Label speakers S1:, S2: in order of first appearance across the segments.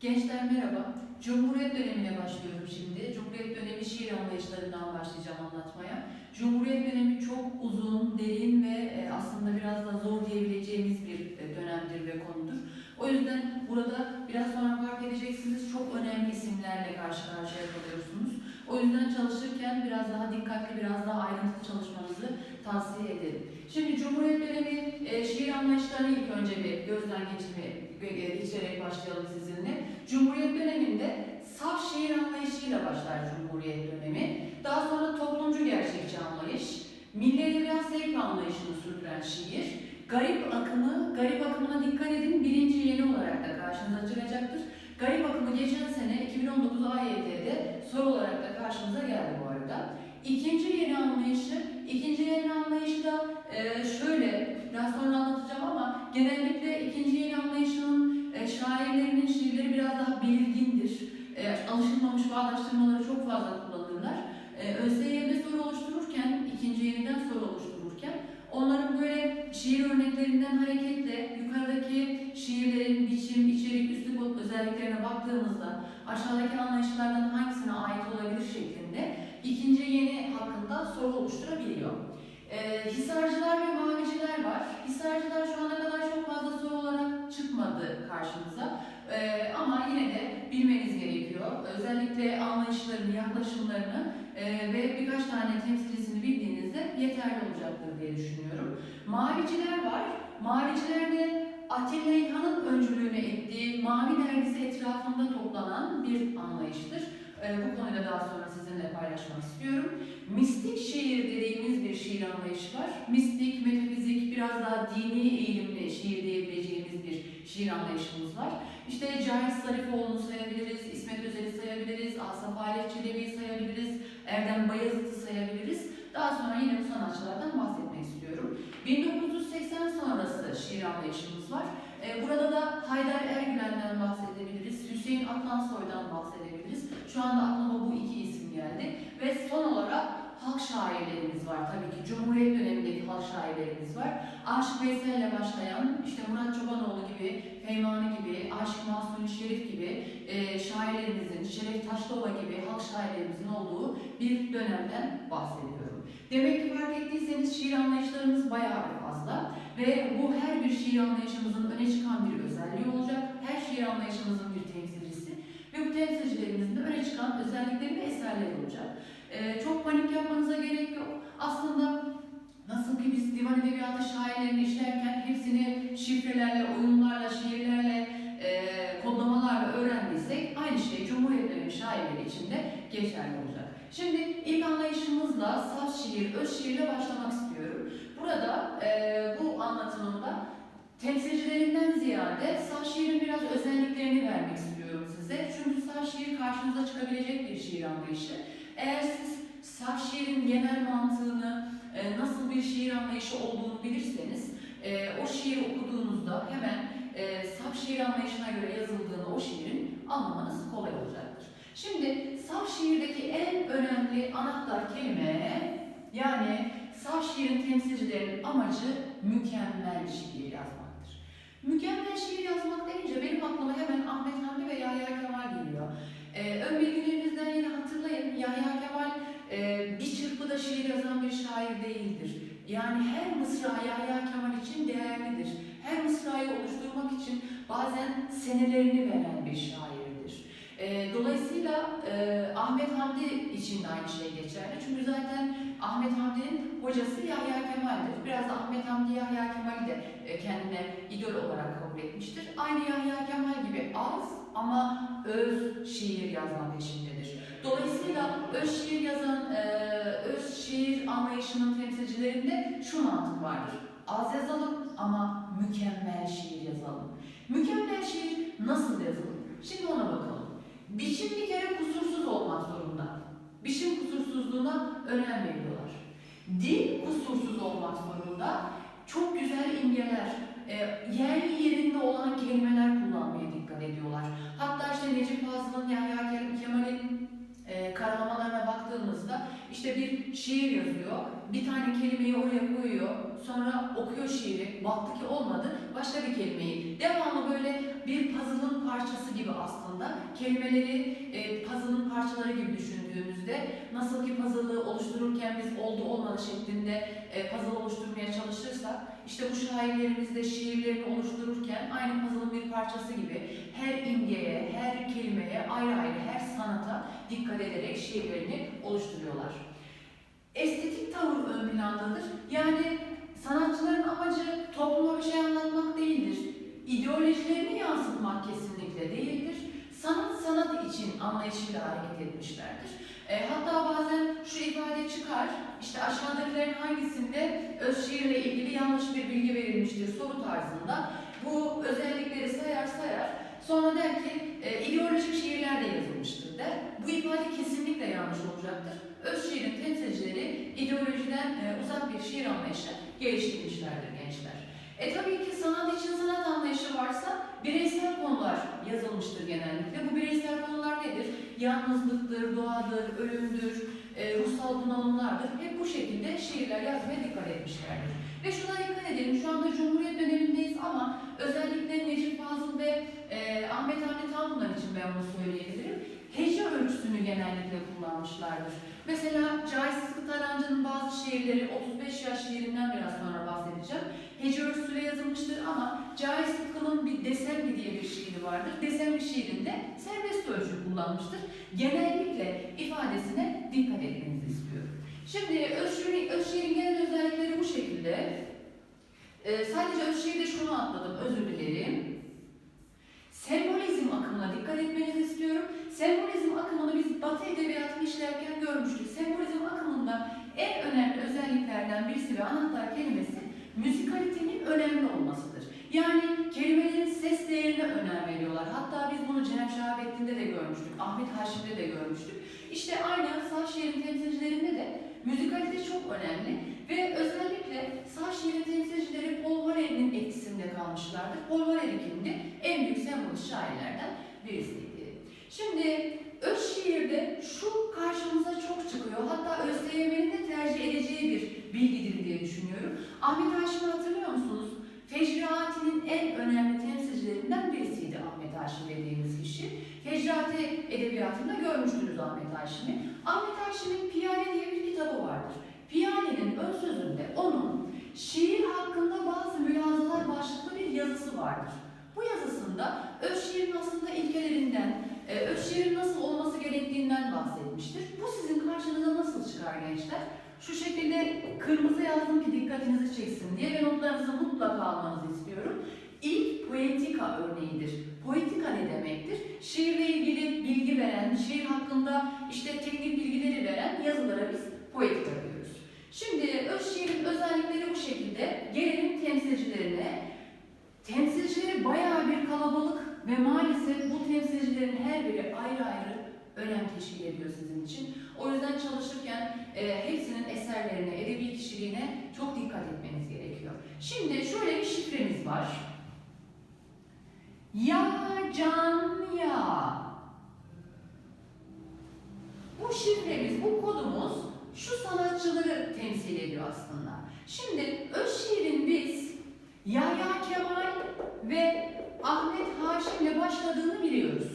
S1: Gençler merhaba. Cumhuriyet dönemine başlıyorum şimdi. Cumhuriyet dönemi şiir anlayışlarından başlayacağım anlatmaya. Cumhuriyet dönemi çok uzun, derin ve e, aslında biraz da zor diyebileceğimiz bir e, dönemdir ve konudur. O yüzden burada biraz sonra fark edeceksiniz çok önemli isimlerle karşı karşıya kalıyorsunuz. O yüzden çalışırken biraz daha dikkatli, biraz daha ayrıntılı çalışmanızı tavsiye ederim. Şimdi Cumhuriyet dönemi e, şiir anlayışlarını ilk önce bir gözden geçirme, e, geçirerek başlayalım sizinle. Cumhuriyet döneminde saf şiir anlayışıyla başlar Cumhuriyet dönemi. Daha sonra toplumcu gerçekçi anlayış, milli edebiyat zevk anlayışını sürdüren şiir, garip akımı, garip akımına dikkat edin birinci yeni olarak da karşınıza çıkacaktır. Garip akımı geçen sene 2019 AYT'de soru olarak da karşımıza geldi bu arada. İkinci yeni anlayışı, ikinci yeni anlayışı da e, şöyle, biraz sonra anlatacağım ama genellikle ikinci yeni anlayışının e, şairlerinin şiirleri biraz daha belirgindir. E, alışılmamış bağdaştırmaları çok fazla kullanırlar. E, ÖSYM soru oluştururken, ikinci yeniden soru oluştururken onların böyle şiir örneklerinden hareketle yukarıdaki şiirlerin biçim, içerik, üslup özelliklerine baktığımızda aşağıdaki anlayışlardan hangisine ait olabilir şeklinde ikinci yeni hakkında soru oluşturabiliyor. Ee, Hisarcılar ve Maviciler var. Hisarcılar şu ana kadar çok fazla soru olarak çıkmadı karşımıza. Ee, ama yine de bilmeniz gerekiyor. Özellikle anlayışlarını, yaklaşımlarını e, ve birkaç tane temsilcisini bildiğinizde yeterli olacaktır diye düşünüyorum. Maviciler var. Mavicilerde Atilla İlhan'ın öncülüğünü ettiği Mavi Dergisi etrafında toplanan bir anlayıştır. Ee, bu konuda daha sonra sizinle paylaşmak istiyorum. Mistik şiir dediğimiz bir şiir anlayışı var. Mistik, metafizik, biraz daha dini eğilimli şiir diyebileceğimiz bir şiir anlayışımız var. İşte Cahit Zarifoğlu'nu sayabiliriz, İsmet Özel'i sayabiliriz, Asaf Halet Çelebi'yi sayabiliriz, Erdem Bayezid'i sayabiliriz. Daha sonra yine bu sanatçılardan bahsetmek istiyorum. 1980 sonrası şiir anlayışımız var. Ee, Burada da Haydar Ergülen'den bahsedebiliriz, Hüseyin Atlansoy'dan bahsedebiliriz. Şu anda aklıma bu iki isim geldi. Ve son olarak halk şairlerimiz var tabii ki. Cumhuriyet dönemindeki halk şairlerimiz var. Aşık Veysel'le başlayan, işte Murat Çobanoğlu gibi, Feymani gibi, Aşık Mahsuni Şerif gibi e, şairlerimizin, Şeref Taşlova gibi halk şairlerimizin olduğu bir dönemden bahsediyorum. Demek ki fark ettiyseniz şiir anlayışlarımız bayağı bir fazla ve bu her bir şiir anlayışımızın öne çıkan bir özelliği olacak. Her şiir anlayışımızın bir temsilcisi temsilcilerimizin de öne çıkan özellikleri ve eserleri olacak. Ee, çok panik yapmanıza gerek yok. Aslında nasıl ki biz divan edebiyatı şairlerini işlerken hepsini şifrelerle, oyunlarla, şiirlerle, e, kodlamalarla öğrendiysek aynı şey Cumhuriyet şairleri için de geçerli olacak. Şimdi ilk anlayışımızla saf şiir, öz şiirle başlamak istiyorum. Burada e, bu anlatımımda temsilcilerinden ziyade saf şiirin biraz özelliklerini vermek istiyorum size. Çünkü saf şiir karşınıza çıkabilecek bir şiir anlayışı. Eğer siz saf şiirin genel mantığını, e, nasıl bir şiir anlayışı olduğunu bilirseniz, e, o şiir okuduğunuzda hemen e, saf şiir anlayışına göre yazıldığını o şiirin anlamanız kolay olacaktır. Şimdi saf şiirdeki en önemli anahtar kelime, yani saf şiirin temsilcilerinin amacı mükemmel şiir yazmaktır. Mükemmel şiir yazmak deyince benim aklıma hemen Ahmet Hamdi ve Yahya Kemal geliyor. Ee, ön bilgilerimizden yine hatırlayın, Yahya Kemal e, bir çırpıda şiir yazan bir şair değildir. Yani her mısra Yahya Kemal için değerlidir. Her mısrayı oluşturmak için bazen senelerini veren bir şairdir. E, dolayısıyla e, Ahmet Hamdi için de aynı şey geçerli. Çünkü zaten Ahmet Hamdi'nin hocası Yahya Kemal'dir. Biraz da Ahmet Hamdi Yahya Kemal'i de e, kendine idol olarak kabul etmiştir. Aynı Yahya Kemal gibi az ama öz şiir yazma peşindedir. Dolayısıyla öz şiir yazan, e, öz şiir anlayışının temsilcilerinde şu mantık vardır. Az yazalım ama mükemmel şiir yazalım. Mükemmel şiir nasıl yazılır? Şimdi ona bakalım. Biçim bir kere kusursuz olmak zorunda. Biçim kusursuzluğuna önem veriyorlar. Dil kusursuz olmak zorunda. Çok güzel imgeler, e, yerli yerinde olan kelimeler kullanmaya dikkat ediyorlar. Hatta işte Necip Fazıl'ın, Yahya Kerim Kemal'in e, karalamalarına baktığımızda işte bir şiir yazıyor, bir tane kelimeyi oraya koyuyor, sonra okuyor şiiri, baktı ki olmadı, başka bir kelimeyi. Devamlı böyle bir puzzle'ın parçası gibi aslında. Kelimeleri e, puzzle'ın parçaları gibi düşündüğümüzde nasıl ki puzzle'ı oluştururken biz oldu olmadı şeklinde e, puzzle oluşturmaya çalışırsak işte bu şairlerimiz de şiirlerini oluştururken aynı puzzle'ın bir parçası gibi her imgeye, her kelimeye ayrı ayrı her sanata dikkat ederek şiirlerini oluşturuyorlar. Estetik tavır ön plandadır. Yani sanatçıların amacı topluma bir şey anlatmak. İdeolojilerini yansıtmak kesinlikle değildir. Sanat sanat için anlayışıyla hareket etmişlerdir. E, hatta bazen şu ifade çıkar, işte aşağıdakilerin hangisinde öz şiirle ilgili yanlış bir bilgi verilmiştir soru tarzında. Bu özellikleri sayar sayar, sonra der ki e, ideolojik şiirler de yazılmıştır der. Bu ifade kesinlikle yanlış olacaktır. Öz şiirin temsilcileri ideolojiden e, uzak bir şiir anlayışı geliştirmişlerdir gençler. E tabii ki sanat için sanat anlayışı varsa bireysel konular yazılmıştır genellikle. Bu bireysel konular nedir? Yalnızlıktır, doğadır, ölümdür, e, ruhsal bunalımlardır. Hep bu şekilde şiirler yazmaya dikkat etmişlerdir. Ve şuna dikkat edelim, şu anda Cumhuriyet dönemindeyiz ama özellikle Necip Fazıl ve e, Ahmet Hamdi Tanpınar için ben bunu söyleyebilirim. Hece ölçüsünü genellikle kullanmışlardır. Mesela Cahit Sıtkı Tarancı'nın şiirleri 35 yaş şiirinden biraz sonra bahsedeceğim. Hece ölçüsüyle yazılmıştır ama Cahit Sıtkı'nın bir Desenli diye bir şiiri vardır. Desenli şiirinde serbest ölçü kullanmıştır. Genellikle ifadesine dikkat etmenizi istiyorum. Şimdi Özşiir'in genel özellikleri bu şekilde. Ee, sadece Özşiir'de şunu atladım, özür dilerim. Sembolizm akımına dikkat etmenizi istiyorum. Sembolizm akımını biz Batı edebiyatını işlerken görmüştük. Sembolizm akımında en önemli birisi ve anahtar kelimesi müzikalitenin önemli olmasıdır. Yani kelimelerin ses değerine önem veriyorlar. Hatta biz bunu Cenab Şahabettin'de de görmüştük, Ahmet Haşim'de de görmüştük. İşte aynı sağ temsilcilerinde de müzikalite çok önemli ve özellikle sağ temsilcileri Paul Valéry'nin etkisinde kalmışlardır. Paul Valéry kimdi? En büyük sembolist şairlerden birisiydi. Şimdi öz şiirde şu karşımıza çok çıkıyor. Hatta ÖSYM'nin de tercih edeceği bir. Ahmet Haşim'i hatırlıyor musunuz? Fecrati'nin en önemli temsilcilerinden birisiydi Ahmet Haşim dediğimiz kişi. Fecrati edebiyatında görmüştünüz Ahmet Haşim'i. Ahmet Haşim'in Piyale diye bir kitabı vardır. Piyale'nin ön sözünde onun şiir hakkında bazı mülazalar başlıklı bir yazısı vardır. Bu yazısında öz şiirin aslında ilkelerinden, e, öz şiirin nasıl olması gerektiğinden bahsetmiştir. Bu sizin karşınıza nasıl çıkar gençler? Şu şekilde kırmızı yazdım ki dikkatinizi çeksin diye ve notlarınızı mutlaka almanızı istiyorum. İlk poetika örneğidir. Poetika ne demektir? Şiirle ilgili bilgi veren, şiir hakkında işte teknik bilgileri veren yazılara biz poetika diyoruz. Şimdi öz şiirin özellikleri bu şekilde. Gelelim temsilcilerine. Temsilcileri bayağı bir kalabalık ve maalesef bu temsilcilerin her biri ayrı ayrı önem teşkil ediyor sizin için. O yüzden çalışırken e, hepsinin eserlerine, edebi kişiliğine çok dikkat etmeniz gerekiyor. Şimdi şöyle bir şifremiz var. Ya can ya. Bu şifremiz, bu kodumuz şu sanatçıları temsil ediyor aslında. Şimdi öz şiirin biz Yahya Kemal ve Ahmet Haşim'le başladığını biliyoruz.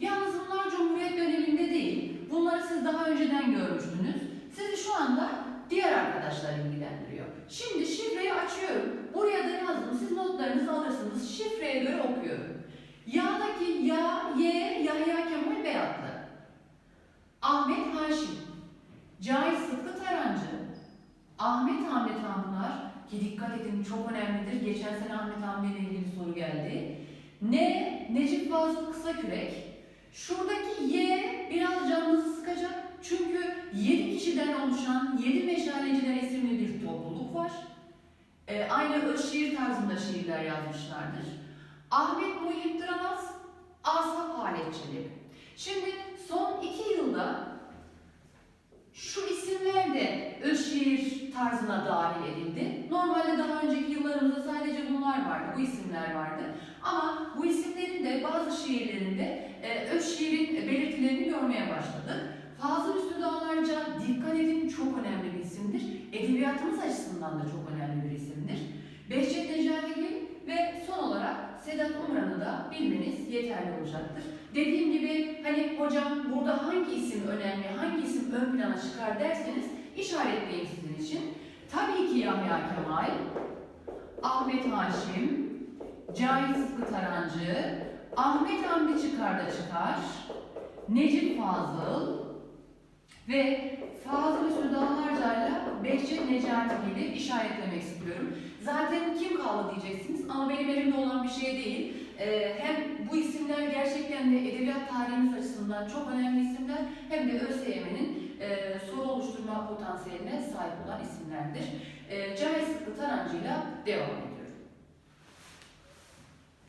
S1: Yalnız bunlar Cumhuriyet döneminde değil. Bunları siz daha önceden görmüştünüz. Sizi şu anda diğer arkadaşlar ilgilendiriyor. Şimdi şifreyi açıyorum. Buraya da yazdım. Siz notlarınızı alırsınız. Şifreye göre okuyorum. Ya'daki Ya, Y, Yahya Kemal Beyatlı. Ahmet Haşim. Cahit Sıtkı Tarancı. Ahmet Hamdi Tanpınar ki dikkat edin çok önemlidir. Geçen sene Ahmet Hamdi ile ilgili soru geldi. Ne? Necip Fazıl Kısakürek. Şuradaki Y biraz canınızı sıkacak. Çünkü 7 kişiden oluşan 7 Meşaleciler isimli bir topluluk var. Ee, aynı öz şiir tarzında şiirler yazmışlardır. Ahmet Muhittin Anas, Asaf Halet Çelebi. Şimdi son iki yılda şu isimler de öz şiir tarzına dahil edildi. Normalde daha önceki yıllarımızda sadece bunlar vardı, bu isimler vardı. Ama bu isimlerin de bazı şiirlerinde e, öz şiirin belirtilerini görmeye başladık. Fazıl Üstü Dağlarca dikkat edin çok önemli bir isimdir. Edebiyatımız açısından da çok önemli bir isimdir. Behçet Necatigil ve son olarak Sedat Umran'ı da bilmeniz yeterli olacaktır. Dediğim gibi hani hocam burada hangi isim önemli, hangi isim ön plana çıkar derseniz işaretleyeyim sizin için. Tabii ki Yahya Kemal, Ahmet Haşim, Cahit Sıtkı Tarancı, Ahmet Hamdi Çıkar da çıkar, Necip Fazıl ve Fazıl Hüsnü Dağlarca'yla Behçet Necati gibi işaretlemek istiyorum. Zaten kim kaldı diyeceksiniz ama benim elimde olan bir şey değil. Ee, hem bu isimler gerçekten de edebiyat tarihimiz açısından çok önemli isimler hem de ÖSYM'nin e, soru oluşturma potansiyeline sahip olan isimlerdir. E, Cahit Sıtkı Tarancı'yla devam edelim.